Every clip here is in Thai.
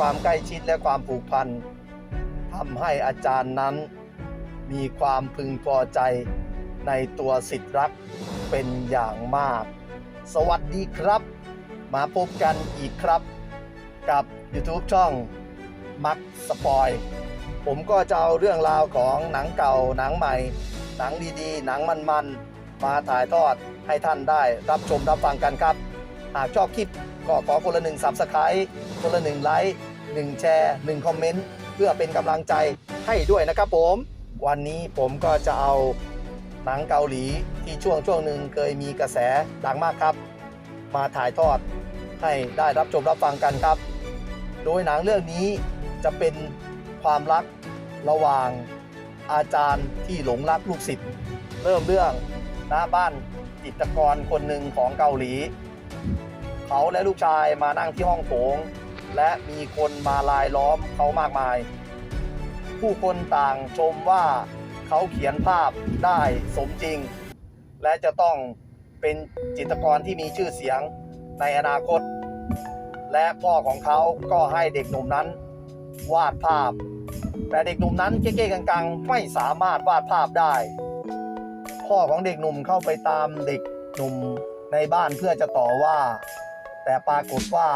ความใกล้ชิดและความผูกพันทำให้อาจารย์นั้น มีความพึงพอใจในตัวสิทธิรักเป็นอย่างมาก สวัสดีครับ มาพบกันอีกครับ กับ YouTube ช่องมักสปอยผมก็จะเอาเรื่องราวของหนังเก่าหนังใหม่ หนังดีๆ หนังมันๆ มาถ่ายทอดให้ท่านได้รับชมรับฟังกันครับ หากชอบคลิปก็ขอคนละหนึ่งสับสไครต์คนละหนึ่งไลค์ หนึ่งแชร์หนึ่งคอมเมนต์ เพื่อเป็นกำลังใจให้ด้วยนะครับผม วันนี้ผมก็จะเอาหนังเกาหลีที่ช่วงช่วงหนึ่งเคยมีกระแสดังมากครับ มาถ่ายทอดให้ได้รับชมรับฟังกันครับ โดยหนังเรื่องนี้จะเป็นความรักระหว่างอาจารย์ที่หลงรักลูกศิษย์เริ่มเรื่องหน้าบ้านจิตรกรคนหนึ่งของเกาหลี เขาและลูกชายมานั่งที่ห้องโถง และมีคนมาลายล้อมเขามากมาย ผู้คนต่างชมว่าเขาเขียนภาพได้สมจริง และจะต้องเป็นจิตรกรที่มีชื่อเสียงในอนาคต และพ่อของเขาก็ให้เด็กหนุ่มนั้น วาดภาพ แต่เด็กหนุ่มนั้นเก้ๆกังๆ ไม่สามารถวาดภาพได้ พ่อของเด็กหนุ่มเข้าไปตามเด็กหนุ่มในบ้านเพื่อจะต่อว่า แต่ปรากฏว่า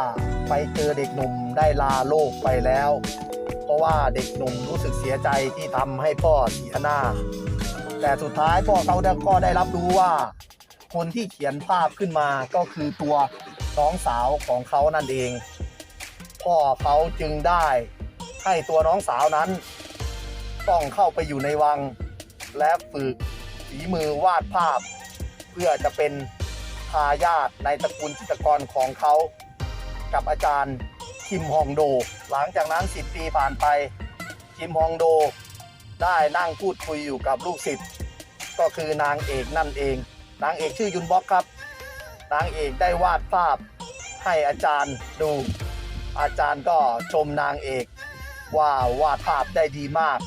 ไปเจอเด็กหนุ่มได้ลาโลกไปแล้ว เพราะว่าเด็กหนุ่มรู้สึกเสียใจที่ทำให้พ่อเสียหน้า แต่สุดท้ายพ่อเขาก็ได้รับรู้ว่า คนที่เขียนภาพขึ้นมาก็คือตัวน้องสาวของเขานั่นเอง พ่อเขาจึงได้ให้ตัวน้องสาวนั้น ต้องเข้าไปอยู่ในวัง และฝึกฝีมือวาดภาพ เพื่อจะเป็นทายาทในตระกูลจิตรกรของเขา กับอาจารย์คิมฮองโด หลังจากนั้น 10 ปีผ่านไปคิมฮองโด ได้นั่งพูดคุยอยู่กับลูกศิษย์ก็คือนางเอกนั่นเอง นางเอกชื่อยุนบ็อกครับ นางเอกได้วาดภาพให้อาจารย์ดู อาจารย์ก็ชมนางเอกว่าวาดภาพได้ดีมาก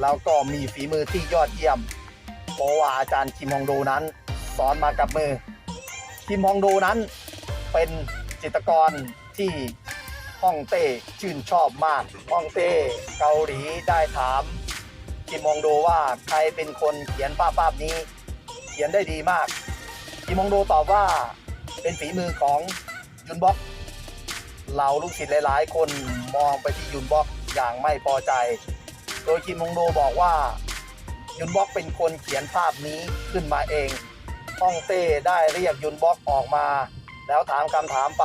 แล้วก็มีฝีมือที่ยอดเยี่ยมเพราะว่าอาจารย์คิมฮองโดนั้น สอนมากับมือคิมฮองโดนั้นเป็น จิตรกรที่ฮ่องเต้ชื่นชอบมากฮ่องเต้เกาหลีได้ถามคิมองโดว่าใครเป็นคนเขียนภาพภาพนี้ เขียนได้ดีมากคิมองโดตอบว่าเป็นฝีมือของยุนบ็อกเหล่าลูกศิษย์หลาย ๆ คนมองไปที่ยุนบ็อกอย่างไม่พอใจ โดยคิมองโดบอกว่ายุนบ็อกเป็นคนเขียนภาพนี้ขึ้นมาเองฮ่องเต้ได้เรียกยุนบ็อกออกมา แล้วถามคำถามไป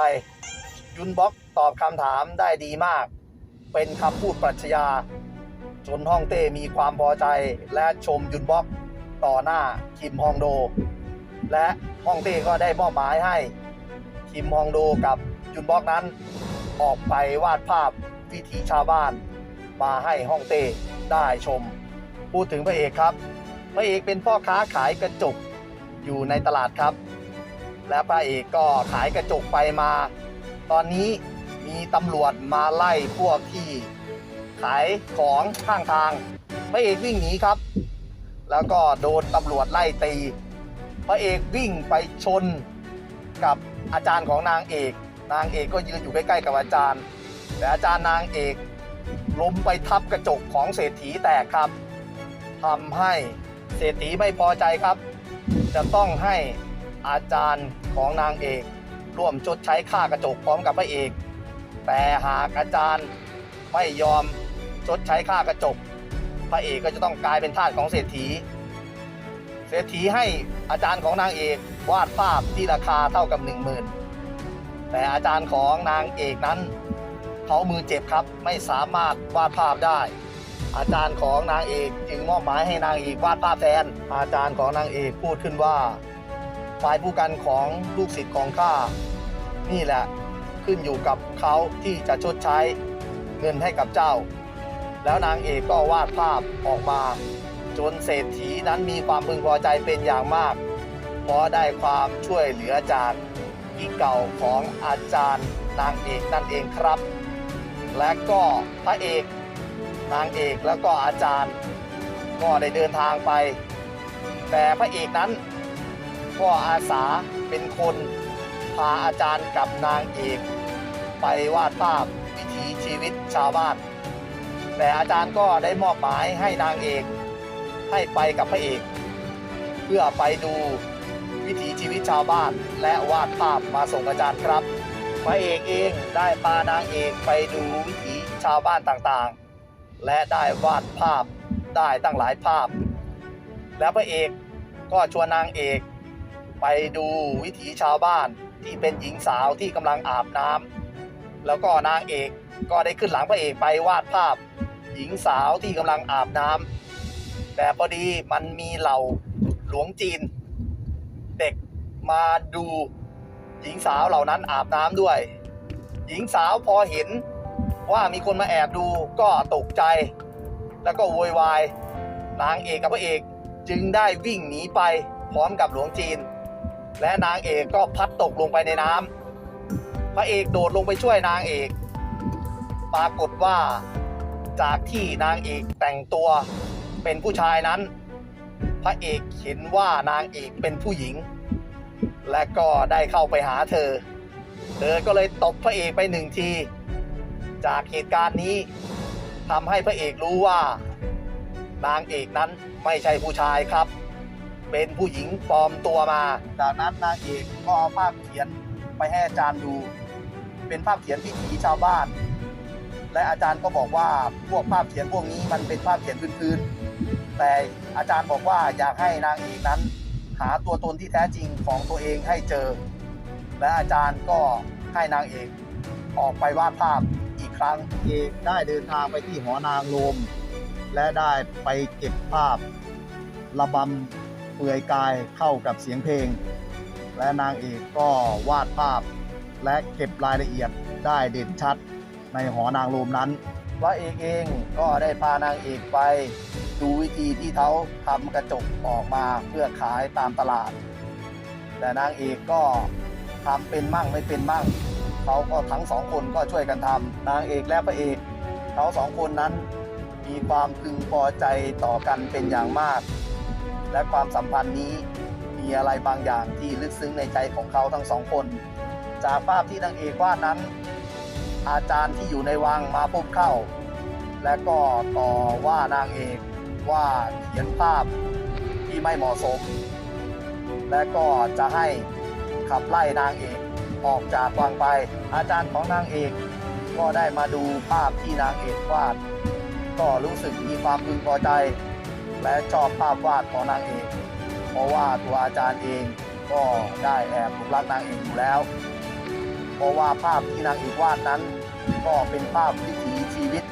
ยุนบ็อกตอบคำถามได้ดีมาก เป็นคำพูดปรัชญาจนฮ่องเต้มีความพอใจและชมยุนบ็อกต่อหน้าคิมฮองโด และฮ่องเต้ก็ได้มอบหมายให้ คิมฮองโดกับยุนบ็อกนั้น ออกไปวาดภาพวิถีชาวบ้านมาให้ฮ่องเต้ได้ชม พูดถึงพระเอกครับ พระเอกเป็นพ่อค้าขายกระจกอยู่ในตลาดครับ และพระเอกก็ขายกระจกไปมา ตอนนี้มีตำรวจมาไล่พวกที่ขายของข้างทาง พระเอกวิ่งหนีครับ แล้วก็โดนตำรวจไล่ตี พระเอกวิ่งไปชนกับอาจารย์ของนางเอก นางเอกก็ยืนอยู่ใกล้ๆกับอาจารย์ แต่อาจารย์นางเอกล้มไปทับกระจกของเศรษฐีแตกครับทำให้เศรษฐีไม่พอใจครับ จะต้องให้ อาจารย์ของนางเอก ร่วมชดใช้ค่ากระจกพร้อมกับพระเอก แต่หากอาจารย์ไม่ยอมชดใช้ค่ากระจก พระเอกก็จะต้องกลายเป็นทาสของเศรษฐี เศรษฐีให้อาจารย์ของนางเอกวาดภาพที่ราคาเท่ากับหนึ่งหมื่นแต่อาจารย์ของนางเอกนั้นเขามือเจ็บครับไม่สามารถวาดภาพได้ อาจารย์ของนางเอกจึงมอบหมายให้นางเอกวาดภาพแทน อาจารย์ของนางเอกพูดขึ้นว่า ฝ่ายผู้กันของลูกศิษย์ของข้านี่แหละขึ้นอยู่กับเขาที่จะชดใช้เงินให้กับเจ้า แล้วนางเอกก็วาดภาพออกมา จนเศรษฐีนั้นมีความพึงพอใจเป็นอย่างมากเพราะได้ความช่วยเหลือจากพี่เก่าของอาจารย์นางเอกนั่นเองครับ และก็พระเอก นางเอกแล้วก็อาจารย์ ก็ได้เดินทางไป แต่พระเอกนั้น ก็อาสาเป็นคนพาอาจารย์กับนางเอกไปวาดภาพวิถีชีวิตชาวบ้าน แต่อาจารย์ก็ได้มอบหมายให้นางเอกให้ไปกับพระเอก เพื่อไปดูวิถีชีวิตชาวบ้าน และวาดภาพมาส่งอาจารย์ครับ พระเอกเองได้พานางเอกไปดูวิถีชาวบ้านต่างๆ และได้วาดภาพได้ตั้งหลายภาพ แล้วพระเอกก็ชวนนางเอก ไปดูวิถีชาวบ้านที่เป็นหญิงสาวที่กำลังอาบน้ำแล้วก็นางเอกก็ได้ขึ้นหลังพระเอกไปวาดภาพ หญิงสาวที่กำลังอาบน้ำแต่พอดีมันมีเหล่าหลวงจีน เด็กมาดูหญิงสาวเหล่านั้นอาบน้ำด้วย หญิงสาวพอเห็นว่ามีคนมาแอบดูก็ตกใจ แล้วก็โวยวายนางเอกกับพระเอกจึงได้วิ่งหนีไปพร้อมกับหลวงจีน และนางเอกก็พัดตกลงไปในน้ำพระเอกโดดลงไปช่วยนางเอก ปรากฏว่าจากที่นางเอกแต่งตัวเป็นผู้ชายนั้น พระเอกเห็นว่านางเอกเป็นผู้หญิง และก็ได้เข้าไปหาเธอ เธอก็เลยตบพระเอกไปหนึ่งที จากเหตุการณ์นี้ทำให้พระเอกรู้ว่านางเอกนั้นไม่ใช่ผู้ชายครับ เป็นผู้หญิงปลอมตัวมา จากนั้นนางเอกก็เอาภาพเขียนไปให้อาจารย์ดู เป็นภาพเขียนวิถีชาวบ้าน และอาจารย์ก็บอกว่าพวกภาพเขียนพวกนี้มันเป็นภาพเขียนพื้นๆแต่อาจารย์บอกว่าอยากให้นางเอกนั้น หาตัวตนที่แท้จริงของตัวเองให้เจอ และอาจารย์ก็ให้นางเอกออกไปวาดภาพอีกครั้งเอกได้เดินทางไปที่หอนางโลม และได้ไปเก็บภาพระบำ เปลือยกายเข้ากับเสียงเพลง และนางเอกก็วาดภาพ และเก็บรายละเอียดได้เด่นชัดในหอนางโลมนั้นพระเอกเองก็ได้พานางเอกไปดูวิธีที่เขาทำกระจกออกมาเพื่อขายตามตลาด แต่นางเอกก็ทำเป็นมั่งไม่เป็นมั่งเขาก็ทั้งสองคนก็ช่วยกันทำนางเอกและพระเอกเขาสองคนนั้นมีความพึงพอใจต่อกันเป็นอย่างมาก และความสัมพันธ์นี้มีอะไรบางอย่างที่ลึกซึ้งในใจของเขาทั้งสองคน จากภาพที่นางเอกวาดนั้น อาจารย์ที่อยู่ในวังมาพบเข้า และก็ต่อว่านางเอกว่าเขียนภาพที่ไม่เหมาะสม และก็จะให้ขับไล่นางเอกออกจากวังไป อาจารย์ของนางเอกก็ได้มาดูภาพที่นางเอกวาด ก็รู้สึกมีความพึงพอใจ และชอบภาพวาดของนางเอกเพราะว่าตัวอาจารย์เองก็ได้แอบหลงรักนางเอกอยู่แล้ว เพราะว่าภาพที่นางเอกวาดนั้น ก็เป็นภาพวิถีชีวิต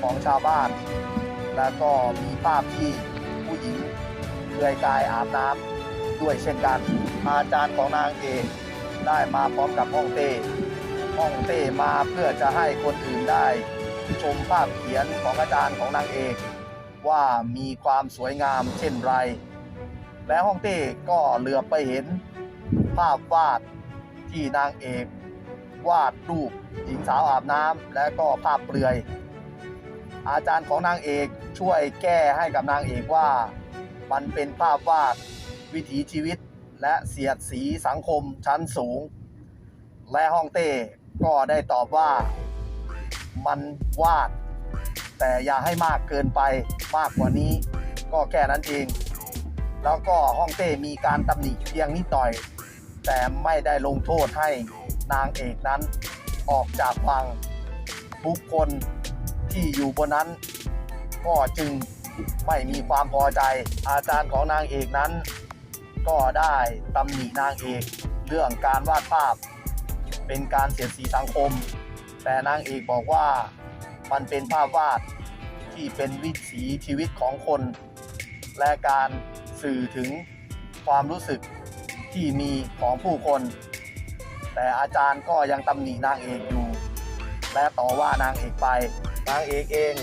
ของชาวบ้าน และก็มีภาพที่ผู้หญิงเปลือยกายอาบน้ำด้วยเช่นกัน อาจารย์ของนางเอกได้มาพร้อมกับห้องเต้ห้องเต้มาเพื่อจะให้คนอื่นได้ ชมภาพเขียนของอาจารย์ของนางเอก ว่ามีความสวยงามเช่นไร และห้องเต้ก็เหลือบไปเห็น ภาพวาดที่นางเอกวาดรูปหญิงสาวอาบน้ำและก็ภาพเปลือย อาจารย์ของนางเอกช่วยแก้ให้กับนางเอกว่า มันเป็นภาพวาดวิถีชีวิตและเสียดสีสังคมชั้นสูง และฮ่องเต้ก็ได้ตอบว่า มันวาด แต่อย่าให้มากเกินไปมากกว่านี้ ก็แค่นั้นเอง แล้วก็ฮ่องเต้มีการตำหนิเพียงนิดหน่อย แต่ไม่ได้ลงโทษให้นางเอกนั้นออกจากวังบุคคลที่อยู่บนนั้น ก็จึงไม่มีความพอใจ อาจารย์ของนางเอกนั้น ก็ได้ตำหนินางเอกเรื่องการวาดภาพ เป็นการเสียดสีสังคม แต่นางเอกบอกว่า มันเป็นภาพวาดที่เป็นวิถีชีวิตของคน และการสื่อถึงความรู้สึกที่มีของผู้คน แต่อาจารย์ก็ยังตำหนินางเอกอยู่ และต่อว่านางเอกไป นางเอกเอง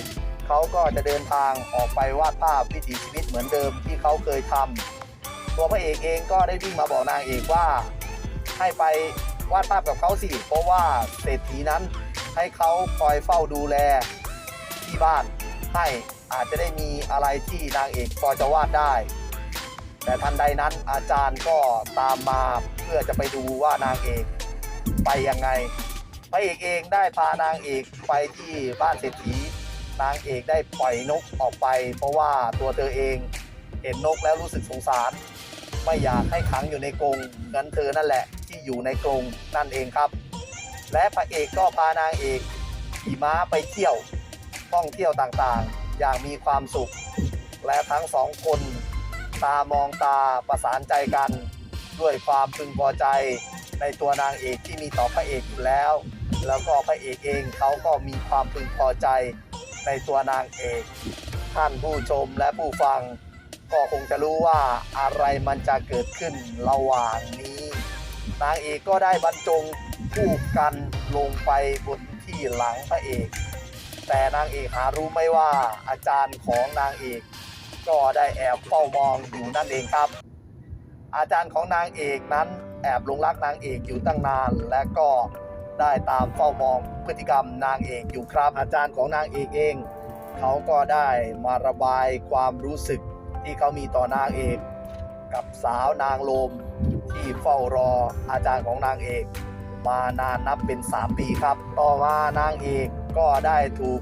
เขาก็จะเดินทางออกไปวาดภาพวิถีชีวิตเหมือนเดิมที่เขาเคยทำตัวพระเอกเองก็ได้วิ่งมาบอกนางเอกว่าให้ไป วาดภาพกับเขาสิ เพราะว่าเศรษฐีนั้นให้เขาคอยเฝ้าดูแลที่บ้านให้อาจจะได้มีอะไรที่นางเอกพอจะวาดได้ แต่ทันใดนั้นอาจารย์ก็ตามมาเพื่อจะไปดูว่านางเอกไปยังไงพระเอกเองได้พานางเอกไปที่บ้านเศรษฐี นางเอกได้ปล่อยนกออกไป เพราะว่าตัวเธอเองเห็นนกแล้วรู้สึกสงสาร ไม่อยากให้ขังอยู่ในกรงงั้นเธอนั่นแหละ ที่อยู่ในกรงนั่นเองครับ และพระเอกก็พานางเอกขี่ม้าไปเที่ยวท่องเที่ยวต่างๆ อย่างมีความสุข และทั้งสองคน ตามองตาประสานใจกัน ด้วยความพึงพอใจในตัวนางเอกที่มีต่อพระเอกอยู่แล้ว แล้วก็พระเอกเองเขาก็มีความพึงพอใจในตัวนางเอก ท่านผู้ชมและผู้ฟัง ก็คงจะรู้ว่าอะไรมันจะเกิดขึ้นระหว่างนี้ นางเอกก็ได้บรรจงคู่กันลงไปบนที่หลังพระเอก แต่นางเอกหารู้ไม่ว่าอาจารย์ของนางเอก ก็ได้แอบเฝ้ามองอยู่นั่นเองครับ อาจารย์ของนางเอกนั้นแอบลงรักนางเอกอยู่ตั้งนาน และก็ได้ตามเฝ้ามองพฤติกรรมนางเอกอยู่ครับ อาจารย์ของนางเอกเอง เขาก็ได้มาระบายความรู้สึกที่เขามีต่อนางเอก กับสาวนางโลม ที่เฝ้ารออาจารย์ของนางเอก มานานนับเป็น 3 ปีครับ ต่อมานางเอกก็ได้ถูก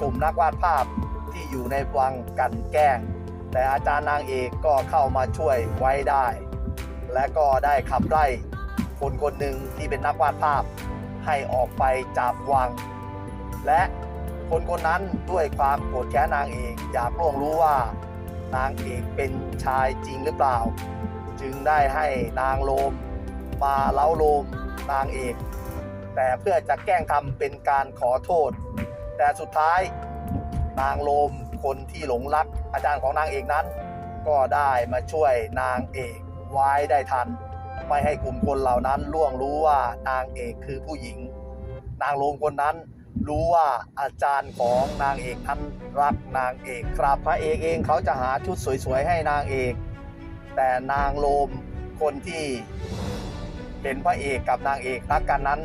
กลุ่มนักวาดภาพที่อยู่ในวังกันแกล้ง แต่อาจารย์นางเอกก็เข้ามาช่วยไว้ได้ และก็ได้ขับไล่คนคนหนึ่งที่เป็นนักวาดภาพให้ออกไปจากวัง และคนคนนั้นด้วยความโกรธแค้นนางเอกอยากล่วงรู้ว่านางเอกเป็นชายจริงหรือเปล่า จึงได้ให้นางโลม มาเล้าโลมนางเอก แต่เพื่อจะแกล้งทำเป็นการขอโทษ แต่สุดท้ายนางโลมคนที่หลงรักอาจารย์ของนางเอกนั้น ก็ได้มาช่วยนางเอกไว้ได้ทัน ไม่ให้กลุ่มคนเหล่านั้นล่วงรู้ว่านางเอกคือผู้หญิง นางโลมคนนั้นรู้ว่าอาจารย์ของนางเอกนั้นรักนางเอก ครับพระเอกเองเขาจะหาชุดสวยๆให้นางเอก แต่นางโลมคนที่เห็นพระเอกกับนางเอกรักกันนั้น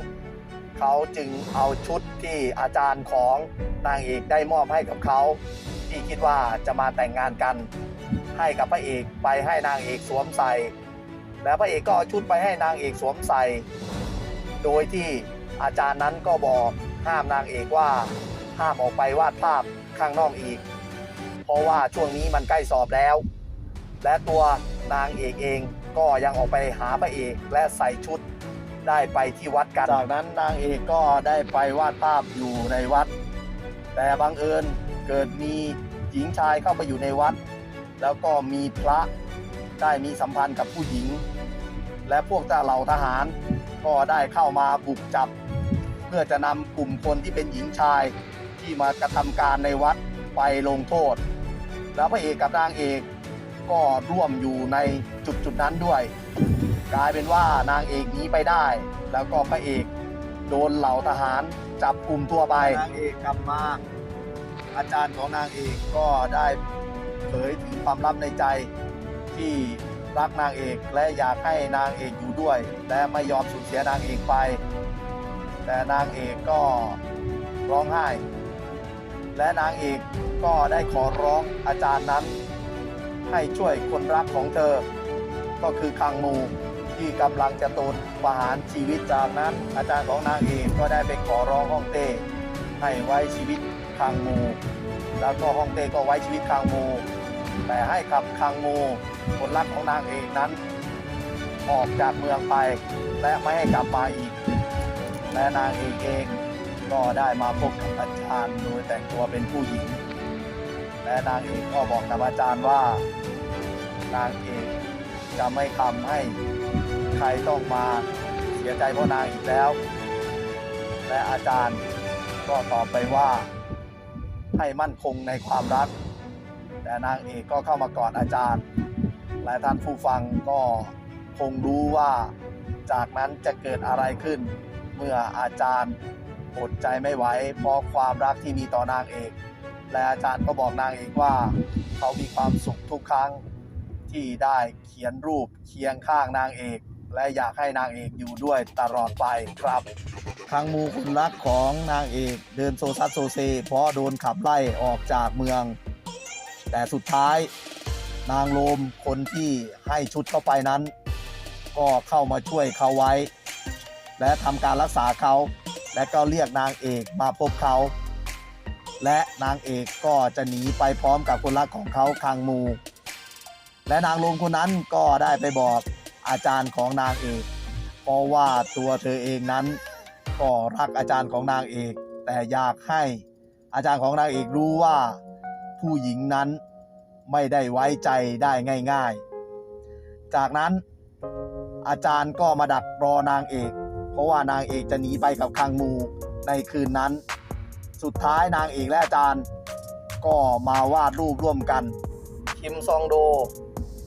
เขาจึงเอาชุดที่อาจารย์ของนางเอกได้มอบให้กับเขาที่คิดว่าจะมาแต่งงานกัน ให้กับพระเอกไปให้นางเอกสวมใส่ แล้วพระเอกก็เอาชุดไปให้นางเอกสวมใส่ โดยที่อาจารย์นั้นก็บอกห้ามนางเอกว่าห้ามออกไปวาดภาพข้างนอกอีก เพราะว่าช่วงนี้มันใกล้สอบแล้ว และตัวนางเอกเองก็ยังออกไปหาพระเอกและใส่ชุดได้ไปที่วัดกัน จากนั้นนางเอกก็ได้ไปวาดภาพอยู่ในวัด แต่บังเอิญเกิดมีหญิงชายเข้าไปอยู่ในวัด แล้วก็มีพระได้มีสัมพันธ์กับผู้หญิง และพวกทเหล่าทหารก็ได้เข้ามาบุกจับ เพื่อจะนำกลุ่มคนที่เป็นหญิงชายที่มากระทำการในวัดไปลงโทษ แล้วพระเอกกับนางเอก ก็ร่วมอยู่ในจุดจุดนั้นด้วย กลายเป็นว่านางเอกหนีไปได้ แล้วก็พระเอกโดนเหล่าทหารจับกลุ่มตัวไปนางเอกกลับมา อาจารย์ของนางเอกก็ได้เผยถึงความลับในใจที่รักนางเอกและอยากให้นางเอกอยู่ด้วย และไม่ยอมสูญเสียนางเอกไป แต่นางเอกก็ร้องไห้ และนางเอกก็ได้ขอร้องอาจารย์นั้น ให้ช่วยคนรักของเธอ ก็คือคังมูที่กำลังจะโดนประหารชีวิตจากนั้น อาจารย์ของนางเอกก็ได้ไปขอร้องฮ่องเต้ให้ไว้ชีวิตคังมู แล้วก็ฮ่องเต้ก็ไว้ชีวิตคังมู แต่ให้กับคังมูคนรักของนางเอกนั้น ออกจากเมืองไปและไม่ให้กลับมาอีก และนางเอกเองก็ได้มาพบกับอาจารย์โดยแต่งตัวเป็นผู้หญิง และนางเอกก็บอกกับอาจารย์ว่า นางเอกจะไม่ทำให้ใครต้องมาเสียใจเพราะนางอีกแล้ว และอาจารย์ก็ตอบไปว่าให้มั่นคงในความรัก แต่นางเอกก็เข้ามากอดอาจารย์และท่านผู้ฟังก็คงรู้ว่าจากนั้นจะเกิดอะไรขึ้น เมื่ออาจารย์อดใจไม่ไหวเพราะความรักที่มีต่อนางเอก และอาจารย์ก็บอกนางเอกว่า เขามีความสุขทุกครั้งที่ได้เขียนรูปเคียงข้างนางเอก และอยากให้นางเอกอยู่ด้วยตลอดไปครับครั้งมูคนรักของนางเอกเดินโซซัสโซเซเพราะโดนขับไล่ออกจากเมือง แต่สุดท้ายนางโลมคนที่ให้ชุดเข้าไปนั้น ก็เข้ามาช่วยเขาไว้ และทำการรักษาเขา และก็เรียกนางเอกมาพบเขา และนางเอกก็จะหนีไปพร้อมกับคนรักของเขาคังมู และนางลมคนนั้นก็ได้ไปบอกอาจารย์ของนางเอก เพราะว่าตัวเธอเองนั้น ก็รักอาจารย์ของนางเอก แต่อยากให้อาจารย์ของนางเอกรู้ว่า ผู้หญิงนั้นไม่ได้ไว้ใจได้ง่าย ๆ จากนั้นอาจารย์ก็มาดักรอนางเอก เพราะว่านางเอกจะหนีไปกับคังมูในคืนนั้น สุดท้ายนางเอกและอาจารย์ ก็มาวาดรูปร่วมกัน คิมซองโด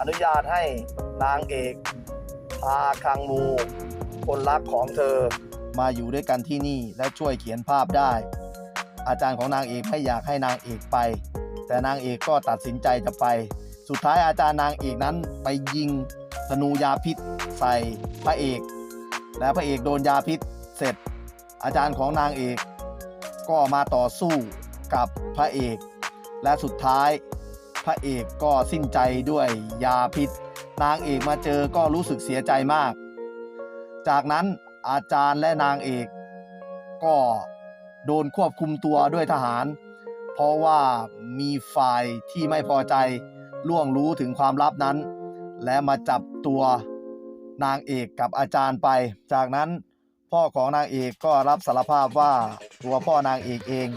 อนุญาตให้นางเอกพาคังมูคนรักของเธอมาอยู่ด้วยกันที่นี่และช่วยเขียนภาพได้ อาจารย์ของนางเอกไม่อยากให้นางเอกไป แต่นางเอกก็ตัดสินใจจะไป สุดท้ายอาจารย์นางเอกนั้นไปยิงธนูยาพิษใส่พระเอก และพระเอกโดนยาพิษเสร็จ อาจารย์ของนางเอก ก็มาต่อสู้กับพระเอก และสุดท้าย พระเอกก็สิ้นใจด้วยยาพิษ นางเอกมาเจอก็รู้สึกเสียใจมาก จากนั้นอาจารย์และนางเอก ก็โดนควบคุมตัวด้วยทหาร เพราะว่ามีฝ่ายที่ไม่พอใจล่วงรู้ถึงความลับนั้น และมาจับตัวนางเอกกับอาจารย์ไป จากนั้น พ่อของนางเอกก็รับสารภาพว่าตัวพ่อนางเอกเอง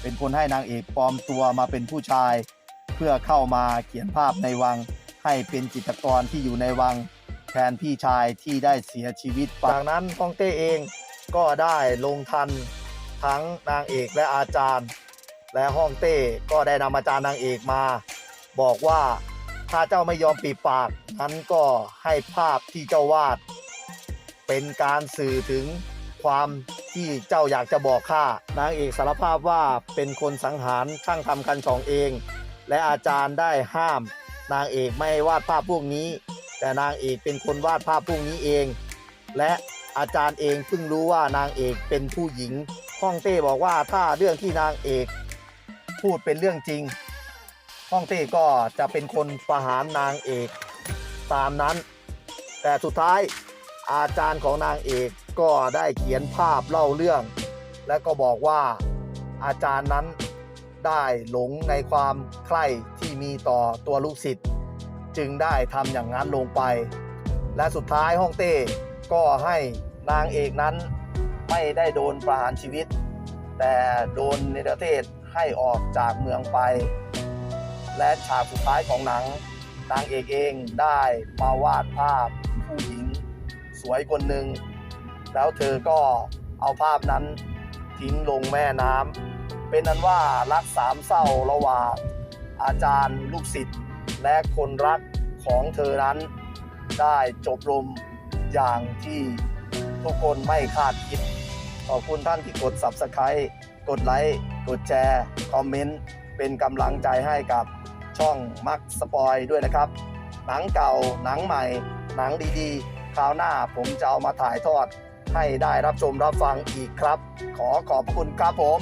เป็นคนให้นางเอกปลอมตัวมาเป็นผู้ชาย เพื่อเข้ามาเขียนภาพในวัง ให้เป็นจิตรกรที่อยู่ในวัง แทนพี่ชายที่ได้เสียชีวิตไปจากนั้นฮองเต้เองก็ได้ลงทันทั้งนางเอกและอาจารย์ และฮ่องเต้ก็ได้นำอาจารย์นางเอกมา บอกว่าถ้าเจ้าไม่ยอมปิดปากนั้นก็ให้ภาพที่เจ้าวาด เป็นการสื่อถึงความที่เจ้าอยากจะบอกข้านางเอกสารภาพว่าเป็นคนสังหารช่างทำคันสองเอง และอาจารย์ได้ห้าม นางเอกไม่วาดภาพพวกนี้ แต่นางเอกเป็นคนวาดภาพพวกนี้เอง และอาจารย์เองเพิ่งรู้ว่านางเอกเป็นผู้หญิงฮ่องเต้บอกว่าถ้าเรื่องที่นางเอกพูดเป็นเรื่องจริงฮ่องเต้ก็จะเป็นคนประหารนางเอกตามนั้น แต่สุดท้าย อาจารย์ของนางเอกก็ได้เขียนภาพเล่าเรื่อง และก็บอกว่าอาจารย์นั้นได้หลงในความใคร่ที่มีต่อตัวลูกศิษย์ จึงได้ทำอย่างนั้นลงไป และสุดท้ายฮ่องเต้ก็ให้นางเอกนั้นไม่ได้โดนประหารชีวิต แต่โดนเนรเทศให้ออกจากเมืองไป และฉากสุดท้ายของหนังนางเอกเองได้มาวาดภาพผู้หญิง วยคนหนึ่ง แล้วเธอก็เอาภาพนั้นทิ้งลงแม่น้ำเป็นนั้นว่ารักสามเศร้าระหว่างอาจารย์ลูกศิษย์และคนรักของเธอนั้น ได้จบลงอย่างที่ทุกคนไม่คาดคิด ขอบคุณท่านที่กด Subscribe กดไลค์ กดแชร์ คอมเมนต์ เป็นกำลังใจให้กับช่องมักสปอยด้วยนะครับ หนังเก่าหนังใหม่ หนังดีๆ คราวหน้าผมจะเอามาถ่ายทอดให้ได้รับชมรับฟังอีกครับ ขอขอบคุณครับผม